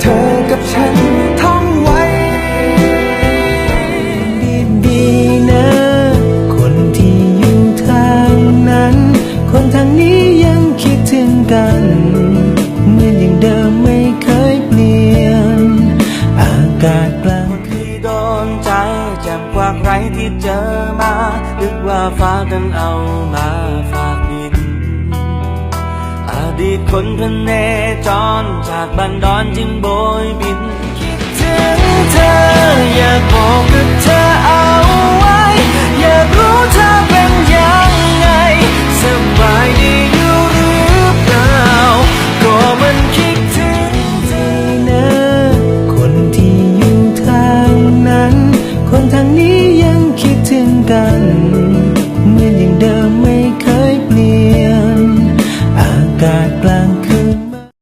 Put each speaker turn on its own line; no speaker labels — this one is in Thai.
เธอกับฉันท่องไว้
ดีดีนะ คนที่อยู่ทางนั้น คนทางนี้ยังคิดถึงกันเหมือนอย่างเดิมไม่เคยเปลี่ยน อากาศกลางคน
ที่โดนใจจ่มกว่าใครที่เจอมานึกว่าฟ้ากันเอามาฝาก ดีคนพเนจรจากบันดอนจึงโบย